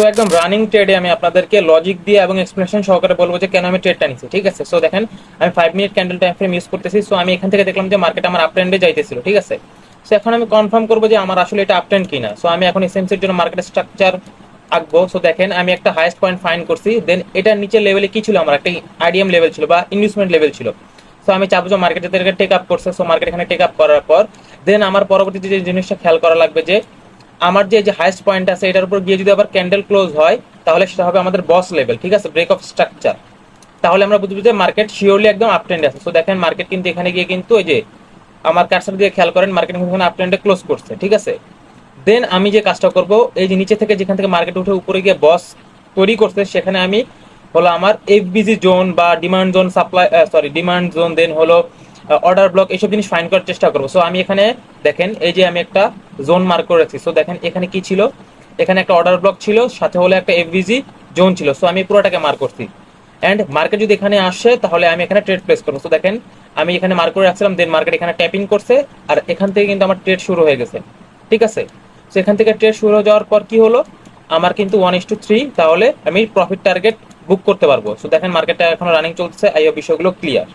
So একদম running ট্রেডে আমি আপনাদেরকে লজিক দিয়ে এবং এক্সপ্লেনেশন সহকারে বলব যে কেন আমি ট্রেডটা নিচ্ছি ঠিক আছে? সো দেখেন, আমি five minute candle time frame use করতেছি। সো আমি এখান থেকে দেখলাম যে মার্কেট আমার আপ ট্রেন্ডে যাইতেছিল, ঠিক আছে? সো এখন আমি কনফার্ম করব যে আমার আসলে এটা আপ ট্রেন্ড কিনা। সো আমি এখন এসএমসির জন্য মার্কেট স্ট্রাকচার আঁকবো। সো দেখেন, আমি একটা হাইয়েস্ট পয়েন্ট ফাইন করছি। দেন এটার নিচের লেভেলে কি ছিল আমার? একটা আইডিএম লেভেল ছিল বা ইনভেস্টমেন্ট লেভেল ছিল। সো আমি চাবো যে মার্কেট টেক আপ করছে। সো মার্কেট এখানে টেক আপ করার পর দেন আমার পরবর্তীতে যে জিনিসটা খেয়াল করা লাগবে যে আমার যে যে হাইয়েস্ট পয়েন্ট আছে, এটার উপর গিয়ে যদি আবার ক্যান্ডেল ক্লোজ হয়, তাহলে সেটা হবে আমাদের বস লেভেল ঠিক আছে? ব্রেক অফ স্ট্রাকচার তাহলে আমরা বুঝব যে মার্কেট শিওরলি একদম আপ আছে। সো দেখেন মার্কেট কিন্তু এখানে গিয়ে কিন্তু ওই যে আমার কারসার দিয়ে খেয়াল করেন মার্কেট কিন্তু এখানে আপ ট্রেন্ডে ক্লোজ করছে, ঠিক আছে? দেন আমি যে কাজটা করব, এই যে নিচে থেকে যেখান থেকে মার্কেট উঠে উপরে গিয়ে বস তৈরি করছে, সেখানে আমি হলো আমার এফবিজি জোন বা demand zone supply sorry demand zone then হলো অর্ডার ব্লক এইসব জিনিস ফাইন করার চেষ্টা করব। সো আমি এখানে দেখেন, এই যে আমি একটা জোন মার্ক করে রাখছি। সো দেখেন এখানে কি ছিল? এখানে একটা অর্ডার ব্লক ছিল, সাথে হলো একটা এফবিজি জোন ছিল। সো আমি পুরোটাকে মার্ক করছি। অ্যান্ড মার্কেট যদি এখানে আসে, তাহলে আমি এখানে ট্রেড প্লেস করব। তো দেখেন, আমি এখানে মার্ক করে রাখছিলাম দেন মার্কেট এখানে ট্যাপিং করছে, আর এখান থেকে কিন্তু আমার ট্রেড শুরু হয়ে গেছে। ঠিক আছে? তো এখান থেকে ট্রেড শুরু হয়ে যাওয়ার পর কি হলো? আমার কিন্তু ওয়ান ইস টু থ্রি তাহলে আমি প্রফিট টার্গেট বুক করতে পারব। সো দেখেন মার্কেটটা এখন রানিং চলছে এই বিষয়গুলো ক্লিয়ার